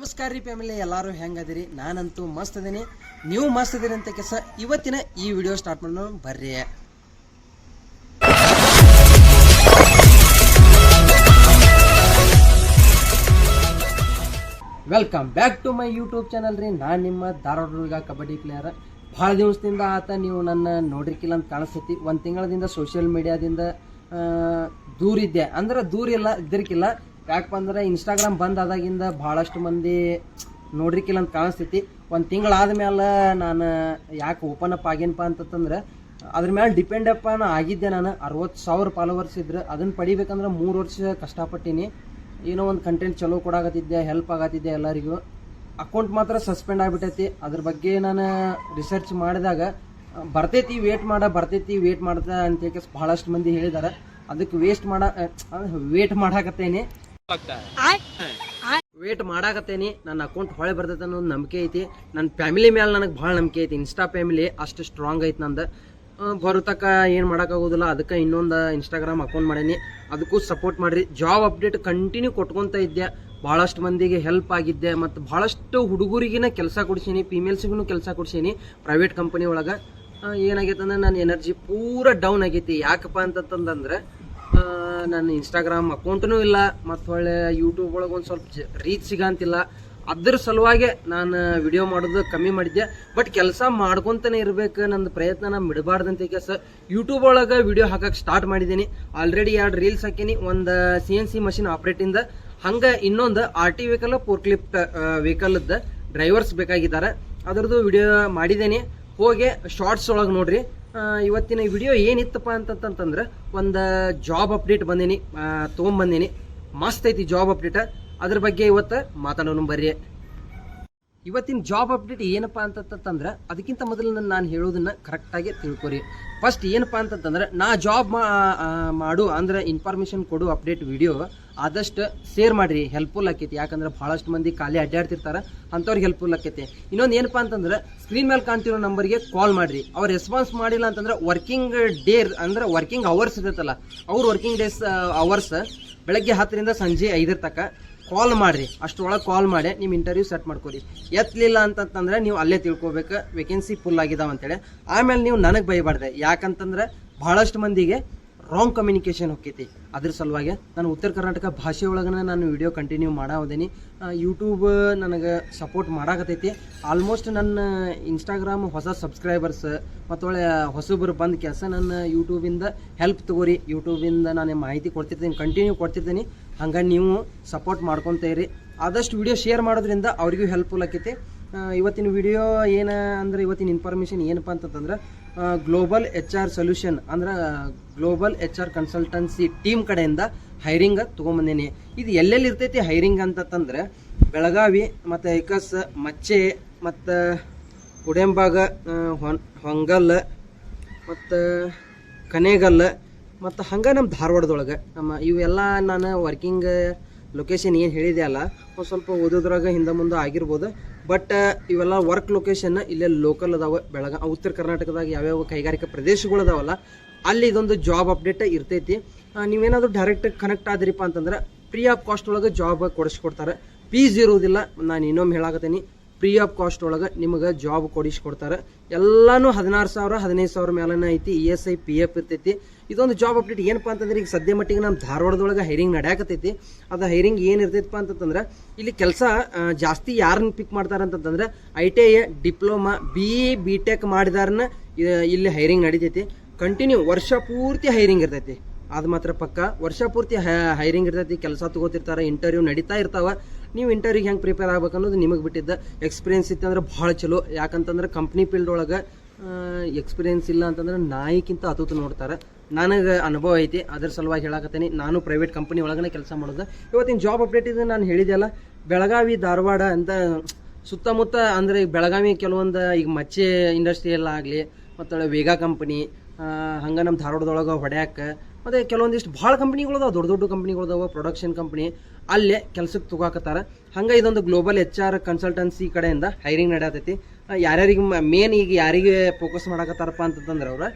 ನಮಸ್ಕಾರ ರೀ ಫ್ಯಾಮಿಲಿ, ಎಲ್ಲರೂ ಹೆಂಗದಿರಿ? ನಾನಂತೂ ಮಸ್ತ್ ಅದೀನಿ ನೀವು ಮಸ್ತ್ ಅದೀರಿ ಅಂತ ಕೆಲಸ ಇವತ್ತಿನ ಈ ವಿಡಿಯೋ ಸ್ಟಾರ್ಟ್ ಮಾಡೋಣ ಬರ್ರಿ. Welcome back to my YouTube channel ರೀ. ನಾನು ನಿಮ್ಮ ಧಾರವಾಡ ಕಬಡ್ಡಿ ಪ್ಲೇಯರ್ ಭಾಳ ದಿವಸದಿಂದ ಆತ ನೀವು ನನ್ನ ನೋಡಿರ್ಕಿಲ್ಲ ಅಂತ ಕಾಣಿಸ್ತೈತಿ. ಒಂದು ತಿಂಗಳದಿಂದ ಸೋಷಿಯಲ್ ಮೀಡಿಯಾದಿಂದ ದೂರ ಇದ್ದೆ ಅಂದ್ರೆ ದೂರ ಇಲ್ಲ ಇದ್ದಿರ್ಕಿಲ್ಲ. ಯಾಕಪ್ಪ ಅಂದ್ರೆ ಇನ್ಸ್ಟಾಗ್ರಾಮ್ ಬಂದ್ ಆದಾಗಿಂದ ಭಾಳಷ್ಟು ಮಂದಿ ನೋಡ್ರಿಕಿಲ್ಲ ಅಂತ ಕಾಣಿಸ್ತೈತಿ. ಒಂದು ತಿಂಗಳಾದ ಮೇಲೆ ನಾನು ಯಾಕೆ ಓಪನ್ ಅಪ್ ಆಗೇನಪ್ಪ ಅಂತಂದ್ರೆ ಅದ್ರ ಮೇಲೆ ಡಿಪೆಂಡ್ ಅಪ್ಪ ಆಗಿದ್ದೆ ನಾನು. ಅರವತ್ತು ಸಾವಿರ ಫಾಲೋವರ್ಸ್ ಇದ್ರೆ. ಅದನ್ನು ಪಡಿಬೇಕಂದ್ರೆ ಮೂರು ವರ್ಷ ಕಷ್ಟಪಟ್ಟಿನಿ. ಏನೋ ಒಂದು ಕಂಟೆಂಟ್ ಚಲೋ ಕೊಡಾಕತ್ತಿದ್ದೆ ಹೆಲ್ಪ್ ಆಗತ್ತಿದ್ದೆ ಎಲ್ಲರಿಗೂ. ಅಕೌಂಟ್ ಮಾತ್ರ ಸಸ್ಪೆಂಡ್ ಆಗಿಬಿಟ್ಟೈತಿ. ಅದ್ರ ಬಗ್ಗೆ ನಾನು ರಿಸರ್ಚ್ ಮಾಡಿದಾಗ, ಬರ್ತೈತಿ ವೇಟ್ ಮಾಡ, ಬರ್ತೈತಿ ವೇಟ್ ಮಾಡ್ತಾ ಅಂತ ಭಾಳಷ್ಟು ಮಂದಿ ಹೇಳಿದಾರೆ. ಅದಕ್ಕೆ ವೇಸ್ಟ್ ಮಾಡ ವೇಟ್ ಮಾಡಾಕತ್ತೇನೆ. ವೇಟ್ ಮಾಡಾಕತ್ತೇನಿ. ನನ್ನ ಅಕೌಂಟ್ ಹೊಳೆ ಬರ್ತೈತೆ ಅನ್ನೋದು ಒಂದು ನಂಬಿಕೆ ಐತಿ. ನನ್ನ ಫ್ಯಾಮಿಲಿ ಮೇಲೆ ನನಗೆ ಭಾಳ ನಂಬಿಕೆ ಐತಿ. ಇನ್ಸ್ಟಾ ಫ್ಯಾಮಿಲಿ ಅಷ್ಟು ಸ್ಟ್ರಾಂಗ್ ಐತಿ ನಂದು. ಆ, ಬರುತಕ್ಕ ಏನು ಮಾಡೋಕ್ಕಾಗೋದಿಲ್ಲ ಅದಕ್ಕೆ ಇನ್ನೊಂದು ಇನ್ಸ್ಟಾಗ್ರಾಮ್ ಅಕೌಂಟ್ ಮಾಡೀನಿ. ಅದಕ್ಕೂ ಸಪೋರ್ಟ್ ಮಾಡಿರಿ. ಜಾಬ್ ಅಪ್ಡೇಟ್ ಕಂಟಿನ್ಯೂ ಕೊಟ್ಕೊತ ಇದ್ದೆ. ಭಾಳಷ್ಟು ಮಂದಿಗೆ ಹೆಲ್ಪ್ ಆಗಿದ್ದೆ. ಮತ್ತು ಭಾಳಷ್ಟು ಹುಡುಗರಿಗಿನ ಕೆಲಸ ಕೊಡ್ಸೀನಿ. ಫಿಮೇಲ್ಸಿಗೂ ಕೆಲಸ ಕೊಡ್ಸೀನಿ. ಪ್ರೈವೇಟ್ ಕಂಪನಿ ಒಳಗೆ. ಏನಾಗೈತೆ ಅಂದ್ರೆ ನನ್ನ ಎನರ್ಜಿ ಪೂರ ಡೌನ್ ಆಗೈತಿ. ಯಾಕಪ್ಪ ಅಂತಂತಂದ್ರೆ ನನ್ನ ಇನ್ಸ್ಟಾಗ್ರಾಮ್ ಅಕೌಂಟ್ನೂ ಇಲ್ಲ, ಮತ್ತು ಒಳ್ಳೆ ಯೂಟ್ಯೂಬ್ ಒಳಗೆ ಒಂದು ಸ್ವಲ್ಪ ರೀಚ್ ಸಿಗಂತಿಲ್ಲ. ಅದ್ರ ಸಲುವಾಗೆ ನಾನು ವಿಡಿಯೋ ಮಾಡೋದು ಕಮ್ಮಿ ಮಾಡಿದ್ದೆ. ಬಟ್ ಕೆಲಸ ಮಾಡ್ಕೊತಾನೆ ಇರಬೇಕು ನನ್ನ ಪ್ರಯತ್ನ ನಾನು ಬಿಡಬಾರ್ದಂತ ಕೆಲಸ ಯೂಟ್ಯೂಬ್ ಒಳಗೆ ವಿಡಿಯೋ ಹಾಕಕ್ಕೆ ಸ್ಟಾರ್ಟ್ ಮಾಡಿದ್ದೀನಿ ಆಲ್ರೆಡಿ ಎರಡು ರೀಲ್ಸ್ ಹಾಕೀನಿ, ಒಂದು ಸಿ ಎನ್ ಸಿ ಮಷಿನ್ ಆಪ್ರೇಟಿಂದ ಹಂಗೆ ಇನ್ನೊಂದು ಆರ್ ಟಿ ವೆಹಿಕಲ್ ಪೋರ್ಕ್ಲಿಫ್ಟ್ ವೆಹಿಕಲ್ದ ಡ್ರೈವರ್ಸ್ ಬೇಕಾಗಿದ್ದಾರೆ. ಅದ್ರದ್ದು ವಿಡಿಯೋ ಮಾಡಿದ್ದೇನೆ ಹೋಗಿ ಶಾರ್ಟ್ಸ್ ಒಳಗೆ ನೋಡ್ರಿ. ಇವತ್ತಿನ ವಿಡಿಯೋ ಏನಿತ್ತಪ್ಪ ಅಂತಂತಂದ್ರೆ ಒಂದು ಜಾಬ್ ಅಪ್ಡೇಟ್ ಬಂದೀನಿ ತೊಗೊಂಬಂದೀನಿ. ಮಸ್ತ್ ಐತಿ ಜಾಬ್ ಅಪ್ಡೇಟ್ ಅದ್ರ ಬಗ್ಗೆ ಇವತ್ತು ಮಾತಾಡೋಣ ಬರ್ರಿ. ಇವತ್ತಿನ ಜಾಬ್ ಅಪ್ಡೇಟ್ ಏನಪ್ಪ ಅಂತಂತಂದ್ರೆ, ಅದಕ್ಕಿಂತ ಮೊದಲು ನಾನು ಹೇಳೋದನ್ನ ಕರೆಕ್ಟಾಗಿ ತಿಳ್ಕೊರಿ. ಫಸ್ಟ್ ಏನಪ್ಪ ಅಂತಂತಂದ್ರೆ, ನಾ ಜಾಬ್ ಮಾಡು ಅಂದ್ರೆ ಇನ್ಫಾರ್ಮೇಶನ್ ಕೊಡು ಅಪ್ಡೇಟ್ ವಿಡಿಯೋ ಆದಷ್ಟು ಶೇರ್ ಮಾಡ್ರಿ. ಹೆಲ್ಪ್ಫುಲ್ ಆಕೈತಿ. ಯಾಕಂದ್ರೆ ಭಾಳಷ್ಟು ಮಂದಿ ಖಾಲಿ ಅಡ್ಡಾಡ್ತಿರ್ತಾರೆ ಅಂಥವ್ರಿಗೆ ಹೆಲ್ಪ್ಫುಲ್ ಆಕೈತಿ. ಇನ್ನೊಂದು ಏನಪ್ಪ ಅಂತಂದ್ರೆ ಸ್ಕ್ರೀನ್ ಮೇಲೆ ಕಾಣ್ತಿರೋ ನಂಬರ್ಗೆ ಕಾಲ್ ಮಾಡ್ರಿ. ಅವ್ರು ರೆಸ್ಪಾನ್ಸ್ ಮಾಡಿಲ್ಲ ಅಂತಂದ್ರೆ ವರ್ಕಿಂಗ್ ಡೇ ಅಂದ್ರೆ ವರ್ಕಿಂಗ್ ಅವರ್ಸ್ ಇರುತ್ತಲ್ಲ, ಅವ್ರ ವರ್ಕಿಂಗ್ ಡೇಸ್ ಅವರ್ಸ್ ಬೆಳಗ್ಗೆ ಹತ್ತರಿಂದ ಸಂಜೆ ಐದರ ತನಕ ಕಾಲ್ ಮಾಡಿರಿ. ಅಷ್ಟರೊಳಗೆ ಕಾಲ್ ಮಾಡಿ ನಿಮ್ಮ ಇಂಟರ್ವ್ಯೂ ಸೆಟ್ ಮಾಡ್ಕೊರಿ ಎತ್ತಲಿಲ್ಲ ಅಂತಂತಂದ್ರೆ ನೀವು ಅಲ್ಲೇ ತಿಳ್ಕೊಬೇಕು ವೇಕೆನ್ಸಿ ಫುಲ್ ಆಗಿದಾವ ಅಂತೇಳಿ. ಆಮೇಲೆ ನೀವು ನನಗೆ ಬೈಬಾರ್ದೆ. ಯಾಕಂತಂದ್ರೆ ಬಹಳಷ್ಟು ಮಂದಿಗೆ ರಾಂಗ್ ಕಮ್ಯುನಿಕೇಶನ್ ಹೋಗ್ತೈತಿ. ಅದ್ರ ಸಲುವಾಗಿ ನಾನು ಉತ್ತರ ಕರ್ನಾಟಕ ಭಾಷೆ ಒಳಗನ ನಾನು ವಿಡಿಯೋ ಕಂಟಿನ್ಯೂ ಮಾಡಾವದೇನಿ. ಯೂಟ್ಯೂಬ್ ನನಗೆ ಸಪೋರ್ಟ್ ಮಾಡಾಕತೈತಿ ಆಲ್ಮೋಸ್ಟ್ ನನ್ನ ಇನ್ಸ್ಟಾಗ್ರಾಮ್ ಹೊಸ ಸಬ್ಸ್ಕ್ರೈಬರ್ಸ್ ಮತ್ತು ಒಳ್ಳೆ ಹೊಸಬ್ರು ಬಂದ ಕೆಲಸ ನನ್ನ ಯೂಟ್ಯೂಬಿಂದ ಹೆಲ್ಪ್ ತಗೋರಿ. ಯೂಟ್ಯೂಬಿಂದ ನಾನು ಮಾಹಿತಿ ಕೊಡ್ತಿರ್ತೀನಿ ಕಂಟಿನ್ಯೂ ಕೊಡ್ತಿರ್ತೀನಿ. ಹಂಗೆ ನೀವು ಸಪೋರ್ಟ್ ಮಾಡ್ಕೊತ ಇರಿ. ಆದಷ್ಟು ವಿಡಿಯೋ ಶೇರ್ ಮಾಡೋದ್ರಿಂದ ಅವ್ರಿಗೂ ಹೆಲ್ಪ್ಫುಲ್ ಆಕೈತಿ. ಇವತ್ತಿನ ವಿಡಿಯೋ ಏನು ಅಂದ್ರೆ ಇವತ್ತಿನ ಇನ್ಫಾರ್ಮೇಷನ್ ಏನಪ್ಪ ಅಂತಂದ್ರೆ ಗ್ಲೋಬಲ್ ಎಚ್ ಆರ್ ಸೊಲ್ಯೂಷನ್ ಅಂದ್ರೆ global H R consultancy team ಕಡೆಯಿಂದ ಹೈರಿಂಗ್ ತಗೊಂಬಂದೇನಿ. ಇದು ಎಲ್ಲೆಲ್ಲಿ ಇರ್ತೈತಿ ಹೈರಿಂಗ್ ಅಂತಂದ್ರೆ ಬೆಳಗಾವಿ ಮತ್ತು ಐಕಸ್ ಮಚ್ಚೆ ಮತ್ತು ಉಡೆಂಬಾಗ ಹೊನ್, ಹೊಂಗಲ್ ಮತ್ತು ಕನೇಗಲ್ ಮತ್ತು ಹಂಗೆ ನಮ್ಮ ಧಾರವಾಡದೊಳಗೆ. ನಮ್ಮ ಇವೆಲ್ಲ ನಾನು ವರ್ಕಿಂಗ್ ಲೊಕೇಶನ್ ಏನು ಹೇಳಿದೆ ಅಲ್ಲ, ಒಂದು ಸ್ವಲ್ಪ ಓದೋದ್ರಾಗ ಹಿಂದೆ ಮುಂದೆ ಆಗಿರ್ಬೋದು. ಬಟ್ ಇವೆಲ್ಲ ವರ್ಕ್ ಲೊಕೇಶನ್ ಇಲ್ಲೇ ಲೋಕಲ್ ಅದಾವೆ ಬೆಳಗ. ಉತ್ತರ ಕರ್ನಾಟಕದಾಗ ಯಾವ್ಯಾವ ಕೈಗಾರಿಕಾ ಪ್ರದೇಶಗಳು ಅದಾವಲ್ಲ, ಅಲ್ಲಿ ಇದೊಂದು ಜಾಬ್ ಅಪ್ಡೇಟ್ ಇರ್ತೈತಿ. ನೀವೇನಾದರೂ ನೀವೇನಾದ್ರೂ ಡೈರೆಕ್ಟ್ ಕನೆಕ್ಟ್ ಆದ್ರಿಪ್ಪ ಅಂತಂದ್ರೆ ಫ್ರೀ ಆಫ್ ಕಾಸ್ಟ್ ಒಳಗೆ ಜಾಬ್ ಕೊಡಿಸ್ಕೊಡ್ತಾರೆ ಫೀಸ್ ಇರುವುದಿಲ್ಲ, ನಾನು ಇನ್ನೊಮ್ಮೆ ಹೇಳಾಕತ್ತೀನಿ. ಫ್ರೀ ಆಫ್ ಕಾಸ್ಟ್ ಒಳಗೆ ನಿಮಗೆ ಜಾಬ್ ಕೊಡಿಸ್ಕೊಡ್ತಾರೆ. ಎಲ್ಲಾನು ಹದಿನಾರು ಸಾವಿರ, ಹದಿನೈದು ಸಾವಿರ ಮೇಲನ ಐತಿ E S I P F ಇರ್ತೈತಿ. ಇದೊಂದು ಜಾಬ್ ಅಪ್ಡೇಟ್ ಏನಪ್ಪ ಅಂತಂದ್ರೆ ಈಗ ಸದ್ಯ ಮಟ್ಟಿಗೆ ನಮ್ಮ ಧಾರವಾಡದೊಳಗೆ ಹೈರಿಂಗ್ ನಡೆಯಕತ್ತೈತಿ. ಅದು ಹೈರಿಂಗ್ ಏನು ಇರ್ತೈತಪ್ಪ ಅಂತಂದ್ರೆ ಇಲ್ಲಿ ಕೆಲಸ ಜಾಸ್ತಿ ಯಾರನ್ನ ಪಿಕ್ ಮಾಡ್ತಾರೆ ಅಂತಂದ್ರೆ I T I diploma B E B tech ಮಾಡಿದಾರನ್ನ ಇಲ್ಲಿ ಹೈರಿಂಗ್ ನಡಿತೈತಿ. ಕಂಟಿನ್ಯೂ ವರ್ಷ ಪೂರ್ತಿ ಹೈರಿಂಗ್ ಇರ್ತೈತಿ. ಅದು ಮಾತ್ರ ಪಕ್ಕ ವರ್ಷ ಪೂರ್ತಿ ಹೈರಿಂಗ್ ಇರ್ತೈತಿ. ಕೆಲಸ ತಗೋತಿರ್ತಾರೆ ಇಂಟರ್ವ್ಯೂ ನಡೀತಾ ಇರ್ತಾವ. ನೀವು ಇಂಟರ್ವ್ಯೂಗೆ ಹೆಂಗೆ ಪ್ರಿಪೇರ್ ಆಗ್ಬೇಕು ಅನ್ನೋದು ನಿಮಗೆ ಬಿಟ್ಟಿದ್ದ ಎಕ್ಸ್ಪೀರಿಯನ್ಸ್ ಇತ್ತಂದ್ರೆ ಭಾಳ ಚಲೋ. ಯಾಕಂತಂದ್ರೆ ಕಂಪ್ನಿ ಫೀಲ್ಡ್ ಒಳಗೆ ಎಕ್ಸ್ಪೀರಿಯನ್ಸ್ ಇಲ್ಲ ಅಂತಂದ್ರೆ ನಾಯಿಗಿಂತ ಅತೂತು ನೋಡ್ತಾರೆ. ನನಗೆ ಅನುಭವ ಐತಿ, ಅದ್ರ ಸಲುವಾಗಿ ಹೇಳಕತ್ತೀನಿ. ನಾನು ಪ್ರೈವೇಟ್ ಕಂಪನಿ ಒಳಗನೆ ಕೆಲಸ ಮಾಡೋದು. ಇವತ್ತಿನ ಜಾಬ್ ಅಪ್ಡೇಟ್ ಇದು ನಾನು ಹೇಳಿದೆಲ್ಲ ಬೆಳಗಾವಿ ಧಾರವಾಡ ಅಂತ ಸುತ್ತಮುತ್ತ ಅಂದರೆ ಈಗ ಬೆಳಗಾವಿ ಕೆಲವೊಂದು ಈಗ ಮಚ್ಚೆ ಇಂಡಸ್ಟ್ರಿಯಲ್ಲಾಗಲಿ ಮತ್ತು ವೇಗಾ ಕಂಪನಿ ಹಂಗೆ ನಮ್ಮ ಧಾರವಾಡದೊಳಗೆ ಹೊಡ್ಯಾಕ. ಮತ್ತು ಕೆಲವೊಂದಿಷ್ಟು ಭಾಳ ಕಂಪ್ನಿಗಳದಾವೆ ದೊಡ್ಡ ದೊಡ್ಡ ಕಂಪ್ನಿಗಳದಾವೆ ಪ್ರೊಡಕ್ಷನ್ ಕಂಪ್ನಿ ಅಲ್ಲೇ ಕೆಲ್ಸಕ್ಕೆ ತಗೋಕತ್ತಾರ. ಹಂಗೆ ಇದೊಂದು ಗ್ಲೋಬಲ್ ಎಚ್ ಆರ್ ಕನ್ಸಲ್ಟೆನ್ಸಿ ಕಡೆಯಿಂದ ಹೈರಿಂಗ್ ನಡೆಯತೈತಿ. ಯಾರ್ಯಾರಿಗೆ ಮೇನ್ ಈಗ ಯಾರಿಗೆ ಫೋಕಸ್ ಮಾಡಕತ್ತಾರಪ್ಪ ಅಂತಂದ್ರೆ ಅವ್ರು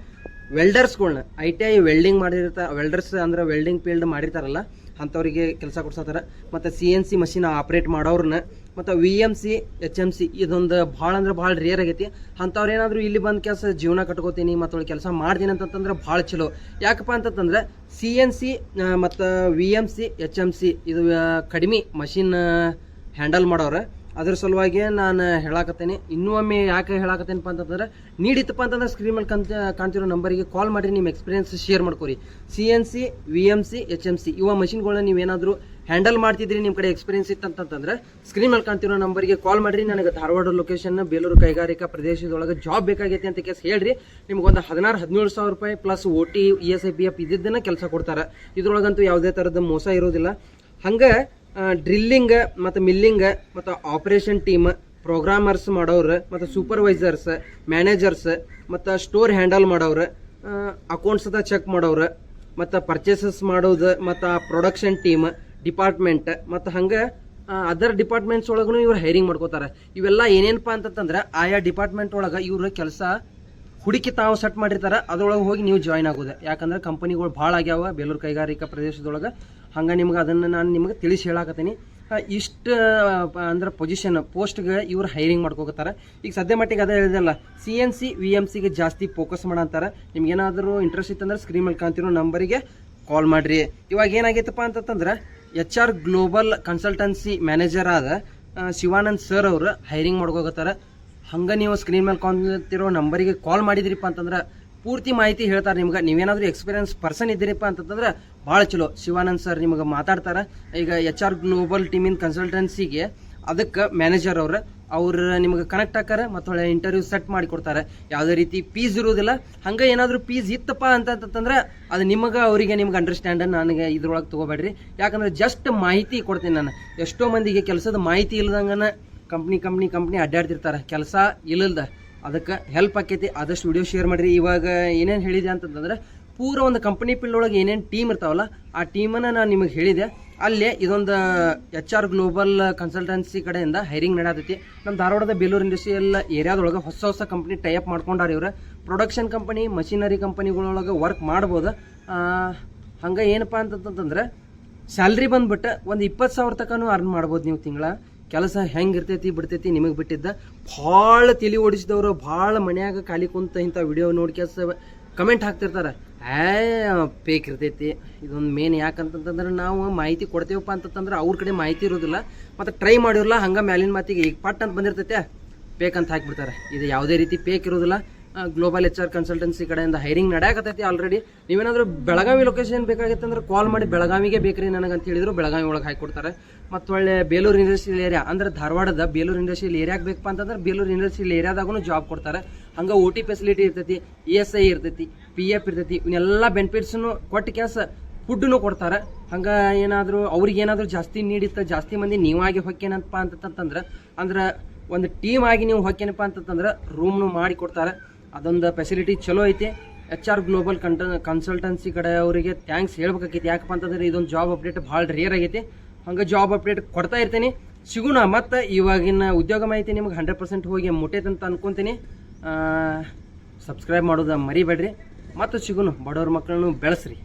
ವೆಲ್ಡರ್ಸ್ಗಳ್ನ, ಐ ಟಿ ಐ ವೆಲ್ಡಿಂಗ್ ಮಾಡಿರ್ತಾರೆ ವೆಲ್ಡರ್ಸ್ ಅಂದ್ರೆ ವೆಲ್ಡಿಂಗ್ ಫೀಲ್ಡ್ ಮಾಡಿರ್ತಾರಲ್ಲ, ಅಂಥವ್ರಿಗೆ ಕೆಲಸ ಕೊಡ್ಸತ್ತಾರ. ಮತ್ತು C N C machine operate ಮಾಡೋರನ್ನ ಮತ್ತು V M C, H M C, ಇದೊಂದು ಭಾಳ ಅಂದ್ರೆ ಭಾಳ ರೇರ್ ಆಗೈತಿ. ಅಂಥವ್ರು ಏನಾದರೂ ಇಲ್ಲಿ ಬಂದು ಕೆಲಸ ಜೀವನ ಕಟ್ಕೋತೀನಿ, ಮತ್ತು ಕೆಲಸ ಮಾಡ್ತೀನಿ ಅಂತಂತಂದ್ರೆ ಭಾಳ ಚಲೋ ಯಾಕಪ್ಪ ಅಂತಂತಂದ್ರೆ ಸಿ ಎನ್ ಸಿ ಮತ್ತು V M C, H M C, ಇದು ಕಡಿಮೆ ಮಷಿನ್ ಹ್ಯಾಂಡಲ್ ಮಾಡೋರು. ಅದ್ರ ಸಲುವಾಗಿ ನಾನು ಹೇಳಾಕತ್ತೇನೆ. ಇನ್ನೂ ಒಮ್ಮೆ ಯಾಕೆ ಹೇಳಾಕತ್ತೇನಪ್ಪ ಅಂತಂದ್ರೆ, ನೀಡಿತ್ತಪ್ಪ ಅಂತಂದ್ರೆ ಸ್ಕ್ರೀನ್ ಮೇಲೆ ಕಂತ, ಕಾಣ್ತಿರೋ ನಂಬರಿಗೆ ಕಾಲ್ ಮಾಡಿರಿ ನಿಮ್ಮ ಎಕ್ಸ್ಪೀರಿಯನ್ಸ್ ಶೇರ್ ಮಾಡ್ಕೊರಿ. C N C V M C H M C ಇವ ಮಷಿನ್ಗಳನ್ನ ನೀವೇನಾದರೂ ಹ್ಯಾಂಡಲ್ ಮಾಡ್ತಿದ್ರಿ ನಿಮ್ಮ ಕಡೆ ಎಕ್ಸ್ಪೀರಿಯನ್ಸ್ ಇತ್ತಂತಂದ್ರೆ ಸ್ಕ್ರೀನ್ ಮೇಲೆ ಕಾಣ್ತಿರೋ ನಂಬರಿಗೆ ಕಾಲ್ ಮಾಡಿರಿ, ನನಗೆ ಧಾರವಾಡ ಲೊಕೇಶನ್ ಬೇಲೂರು ಕೈಗಾರಿಕಾ ಪ್ರದೇಶದೊಳಗೆ ಜಾಬ್ ಬೇಕಾಗೈತೆ ಅಂತ ಕೇಸ್ ಹೇಳ್ರಿ. ನಿಮ್ಗೊಂದು ಹದಿನಾರು, ಹದಿನೇಳು ಸಾವಿರ ರೂಪಾಯಿ plus O T E S I P F ಇದ್ದಿದ್ದನ್ನು ಕೆಲಸ ಕೊಡ್ತಾರೆ. ಇದ್ರೊಳಗಂತೂ ಯಾವುದೇ ಥರದ ಮೋಸ ಇರೋದಿಲ್ಲ. ಹಂಗೆ ಡ್ರಿಲ್ಲಿಂಗ್ ಮತ್ತು ಮಿಲ್ಲಿಂಗ್ ಮತ್ತು ಆಪರೇಷನ್ ಟೀಮ್ ಪ್ರೋಗ್ರಾಮರ್ಸ್ ಮಾಡೋರು, ಮತ್ತು ಸೂಪರ್ವೈಸರ್ಸ್ ಮ್ಯಾನೇಜರ್ಸ್ ಮತ್ತು ಸ್ಟೋರ್ ಹ್ಯಾಂಡಲ್ ಮಾಡೋರು ಅಕೌಂಟ್ಸ್ ಅದ ಚೆಕ್ ಮಾಡೋರು, ಮತ್ತು ಪರ್ಚೇಸಸ್ ಮಾಡೋದು, ಮತ್ತು ಪ್ರೊಡಕ್ಷನ್ ಟೀಮ್ ಡಿಪಾರ್ಟ್ಮೆಂಟ್ ಮತ್ತು ಹಂಗೆ ಅದರ್ ಡಿಪಾರ್ಟ್ಮೆಂಟ್ಸ್ ಒಳಗೂ ಇವ್ರು ಹೈರಿಂಗ್ ಮಾಡ್ಕೋತಾರೆ. ಇವೆಲ್ಲ ಏನೇನಪ್ಪ ಅಂತಂತಂದ್ರೆ ಆಯಾ ಡಿಪಾರ್ಟ್ಮೆಂಟ್ ಒಳಗೆ ಇವ್ರ ಕೆಲಸ ಹುಡುಕಿ ತಾವು ಸೆಟ್ ಮಾಡಿರ್ತಾರೆ. ಅದ್ರೊಳಗೆ ಹೋಗಿ ನೀವು ಜಾಯ್ನ್ ಆಗೋದು. ಯಾಕಂದ್ರೆ ಕಂಪನಿಗಳು ಭಾಳ ಆಗ್ಯಾವ. ಬೇಲೂರು ಕೈಗಾರಿಕಾ ಪ್ರದೇಶದೊಳಗೆ ಹಂಗೆ ನಿಮ್ಗೆ ಅದನ್ನು ನಾನು ನಿಮ್ಗೆ ತಿಳಿಸಿ ಹೇಳಾಕತ್ತೀನಿ. ಇಷ್ಟು ಅಂದ್ರೆ ಪೊಸಿಷನ್ ಪೋಸ್ಟ್ಗೆ ಇವ್ರು ಹೈರಿಂಗ್ ಮಾಡ್ಕೋತಾರ ಈಗ ಸದ್ಯ ಮಟ್ಟಿಗೆ ಅದೇ ಹೇಳಿದಲ್ಲ C N C V M ಸಿಗೆ ಜಾಸ್ತಿ ಫೋಕಸ್ ಮಾಡಂತಾರೆ ನಿಮ್ಗೆ ಏನಾದರೂ ಇಂಟ್ರೆಸ್ಟ್ ಇತ್ತಂದ್ರೆ ಸ್ಕ್ರೀನ್ ಮೇಲೆ ಕಾಣ್ತಿರೋ ನಂಬರಿಗೆ ಕಾಲ್ ಮಾಡ್ರಿ. ಇವಾಗ ಏನಾಗೈತಪ್ಪ ಅಂತಂದ್ರೆ H R global consultancy manager ಆದ ಶಿವಾನಂದ್ ಸರ್ ಅವರು ಹೈರಿಂಗ್ ಮಾಡ್ಕೋಗತ್ತಾರ ಹಂಗೆ ನೀವು ಸ್ಕ್ರೀನ್ ಮೇಲೆ ಕಾಣ್ತಿರೋ ನಂಬರಿಗೆ ಕಾಲ್ ಮಾಡಿದ್ರಿಪ್ಪ ಅಂತಂದ್ರೆ ಪೂರ್ತಿ ಮಾಹಿತಿ ಹೇಳ್ತಾರೆ. ನಿಮ್ಗೆ ನೀವೇನಾದ್ರೂ ಎಕ್ಸ್ಪೀರಿಯನ್ಸ್ ಪರ್ಸನ್ ಇದ್ದೀರಿಪ್ಪ ಅಂತಂದ್ರೆ ಭಾಳ ಚಲೋ. ಶಿವಾನಂದ್ ಸರ್ ನಿಮಗೆ ಮಾತಾಡ್ತಾರೆ. ಈಗ ಎಚ್ ಆರ್ ಗ್ಲೋಬಲ್ ಟೀಮಿನ ಕನ್ಸಲ್ಟೆನ್ಸಿಗೆ ಅದಕ್ಕೆ ಮ್ಯಾನೇಜರ್ ಅವ್ರು ಅವ್ರು ನಿಮ್ಗೆ ಕನೆಕ್ಟ್ ಹಾಕಾರ ಮತ್ತು ಒಳ್ಳೆ ಇಂಟರ್ವ್ಯೂ ಸೆಟ್ ಮಾಡಿ ಕೊಡ್ತಾರೆ. ಯಾವುದೇ ರೀತಿ ಪೀಸ್ ಇರೋದಿಲ್ಲ. ಹಂಗೆ ಏನಾದರೂ ಪೀಸ್ ಇತ್ತಪ್ಪ ಅಂತಂತಂದ್ರೆ ಅದು ನಿಮಗೆ ಅವರಿಗೆ ನಿಮ್ಗೆ ಅಂಡರ್ಸ್ಟ್ಯಾಂಡ್ ನನಗೆ ಇದ್ರೊಳಗೆ ತೊಗೋಬೇಡ್ರಿ. ಯಾಕಂದ್ರೆ ಜಸ್ಟ್ ಮಾಹಿತಿ ಕೊಡ್ತೀನಿ ನಾನು. ಎಷ್ಟೋ ಮಂದಿಗೆ ಕೆಲಸದ ಮಾಹಿತಿ ಇಲ್ಲದಂಗನ ಕಂಪ್ನಿ ಕಂಪ್ನಿ ಕಂಪ್ನಿ ಅಡ್ಡಾಡ್ತಿರ್ತಾರೆ ಕೆಲಸ ಇಲ್ಲದ ಅದಕ್ಕೆ ಹೆಲ್ಪ್ ಆಕೈತಿ. ಆದಷ್ಟು ವಿಡಿಯೋ ಶೇರ್ ಮಾಡಿರಿ. ಇವಾಗ ಏನೇನು ಹೇಳಿದೆ ಅಂತಂದ್ರೆ ಪೂರ ಒಂದು ಕಂಪನಿ ಫೀಲ್ಡ್ ಒಳಗೆ ಏನೇನು ಟೀಮ್ ಇರ್ತಾವಲ್ಲ, ಆ ಟೀಮನ್ನು ನಾನು ನಿಮಗೆ ಹೇಳಿದೆ. ಅಲ್ಲೇ ಇದೊಂದು ಎಚ್ ಆರ್ ಗ್ಲೋಬಲ್ ಕನ್ಸಲ್ಟೆನ್ಸಿ ಕಡೆಯಿಂದ ಹೈರಿಂಗ್ ನಡೆಯತೈತಿ ನಮ್ಮ ಧಾರವಾಡದ ಬೇಲೂರು ಇಂಡಸ್ಟ್ರಿಯಲ್ ಏರಿಯಾದೊಳಗೆ ಹೊಸ ಹೊಸ ಕಂಪ್ನಿ ಟೈಅಪ್ ಮಾಡ್ಕೊಂಡಾರೆ ಇವ್ರು. ಪ್ರೊಡಕ್ಷನ್ ಕಂಪನಿ ಮಷಿನರಿ ಕಂಪನಿಗಳೊಳಗೆ ವರ್ಕ್ ಮಾಡ್ಬೋದು. ಹಂಗೆ ಏನಪ್ಪ ಅಂತಂತಂದ್ರೆ ಸ್ಯಾಲ್ರಿ ಬಂದ್ಬಿಟ್ಟು ಒಂದು ಇಪ್ಪತ್ತು ಸಾವಿರ ತನಕನೂ ಅರ್ನ್ ಮಾಡ್ಬೋದು ನೀವು ತಿಂಗಳ. ಕೆಲಸ ಹೆಂಗೆ ಇರ್ತೈತಿ ಬಿಡ್ತೈತಿ ನಿಮಗೆ ಬಿಟ್ಟಿದ್ದ. ಭಾಳ ತಲೆ ಓಡಿಸಿದವರು, ಭಾಳ ಮನ್ಯಾಗ ಖಾಲಿ ಕುಂತ ಇಂಥ ವಿಡಿಯೋ ನೋಡ್ಕ್ಯಾಸ ಕಮೆಂಟ್ ಹಾಕ್ತಿರ್ತಾರೆ. ಏ ಪೇಕ್ ಇರ್ತೈತಿ. ಇದೊಂದು ಮೇನ್ ಯಾಕಂತಂತಂದ್ರೆ ನಾವು ಮಾಹಿತಿ ಕೊಡ್ತೇವಪ್ಪ ಅಂತಂದ್ರೆ ಅವ್ರ ಕಡೆ ಮಾಹಿತಿ ಇರೋದಿಲ್ಲ. ಮತ್ತು ಟ್ರೈ ಮಾಡಿರಲ್ಲ ಹಂಗೆ ಮ್ಯಾಲಿನ ಮಾತಿಗೆ ಈಗ ಪಟ್ ಅಂತ ಬಂದಿರ್ತೈತೆ. ಪೇಕ್ ಅಂತ ಹಾಕಿಬಿಡ್ತಾರೆ. ಇದು ಯಾವುದೇ ರೀತಿ ಪೇಕ್ ಇರೋದಿಲ್ಲ. ಗ್ಲೋಬಲ್ ಎಚ್ ಆರ್ ಕನ್ಸಲ್ಟೆನ್ಸಿ ಕಡೆಯಿಂದ ಹೈರಿಂಗ್ ನಡೆಯಕತ್ತೈತಿ ಆಲ್ರೆಡಿ ನೀವೇನಾದರೂ ಬೆಳಗಾವಿ ಲೊಕೇಶನ್ ಬೇಕಾಗಿತ್ತು ಅಂದ್ರೆ ಕಾಲ್ ಮಾಡಿ ಬೆಳಗಾವಿಗೆ ಬೇಕ್ರಿ ನನಗೆ ಅಂತ ಹೇಳಿದ್ರು, ಬೆಳಗಾವಿ ಒಳಗೆ ಹಾಕಿಕೊಡ್ತಾರೆ ಮತ್ತು ಒಳ್ಳೆ ಬೇಲೂರು ಇಂಡಸ್ಟ್ರಿಯಲ್ ಏರಿಯಾ ಅಂದ್ರೆ ಧಾರವಾಡದ ಬೇಲೂರು ಇಂಡಸ್ಟ್ರಿಯಲ್ ಏರಿಯಾಗೆ ಬೇಕಪ್ಪ ಅಂತಂದ್ರೆ ಬೇಲೂರು ಇಂಡಸ್ಟ್ರಿಯಲ್ ಏರಿಯಾದಾಗೂ ಜಾಬ್ ಕೊಡ್ತಾರೆ. ಹಂಗೆ ಓ ಟಿ ಫೆಸಿಲಿಟಿ ಇರ್ತೈತಿ ಇ ಎಸ್ ಐ ಇರ್ತೈತಿ ಪಿ ಎಫ್ ಇರ್ತೈತಿ, ಇವನ್ನೆಲ್ಲ ಬೆನಿಫಿಟ್ಸ್ನು ಕೊಟ್ಟು ಕೆಲಸ ಫುಡ್ನು ಕೊಡ್ತಾರೆ. ಹಂಗೆ ಏನಾದರೂ ಅವ್ರಿಗೆ ಏನಾದರೂ ಜಾಸ್ತಿ ನೀಡಿತ್ತು ಜಾಸ್ತಿ ಮಂದಿ ನೀವಾಗಿ ಹೊಕ್ಕೇನಪ್ಪ ಅಂತಂತಂದ್ರೆ, ಅಂದ್ರೆ ಒಂದು ಟೀಮ್ ಆಗಿ ನೀವು ಹೊಕ್ಕೇನಪ್ಪ ಅಂತಂತಂದ್ರೆ ರೂಮ್ನು ಮಾಡಿ ಕೊಡ್ತಾರೆ. ಅದೊಂದು ಫೆಸಿಲಿಟಿ ಚಲೋ ಐತಿ. ಎಚ್ ಆರ್ ಗ್ಲೋಬಲ್ ಕಂಟ ಕನ್ಸಲ್ಟೆನ್ಸಿ ಕಡೆ ಅವರಿಗೆ ಥ್ಯಾಂಕ್ಸ್ ಹೇಳ್ಬೇಕಾಗಿತ್ತು ಯಾಕಪ್ಪ ಅಂತಂದ್ರೆ ಇದೊಂದು ಜಾಬ್ ಅಪ್ಡೇಟ್ ಭಾಳ ರೇರ್ ಆಗೈತಿ. ಹಂಗೆ ಜಾಬ್ ಅಪ್ಡೇಟ್ ಕೊಡ್ತಾ ಇರ್ತೀನಿ. ಸಿಗೋಣ ಮತ್ತು ಇವಾಗಿನ ಉದ್ಯೋಗ ಮಾಹಿತಿ ನಿಮ್ಗೆ ಹಂಡ್ರೆಡ್ ಪರ್ಸೆಂಟ್ ಹೋಗಿ ಮುಟ್ಟೈತಂತ ಅನ್ಕೊತೀನಿ. ಸಬ್ಸ್ಕ್ರೈಬ್ ಮಾಡೋದು ಮರಿಬೇಡ್ರಿ. ಮತ್ತು ಸಿಗೋಣ ಬಡವ್ರ ಮಕ್ಕಳನ್ನು ಬೆಳೆಸ್ರಿ.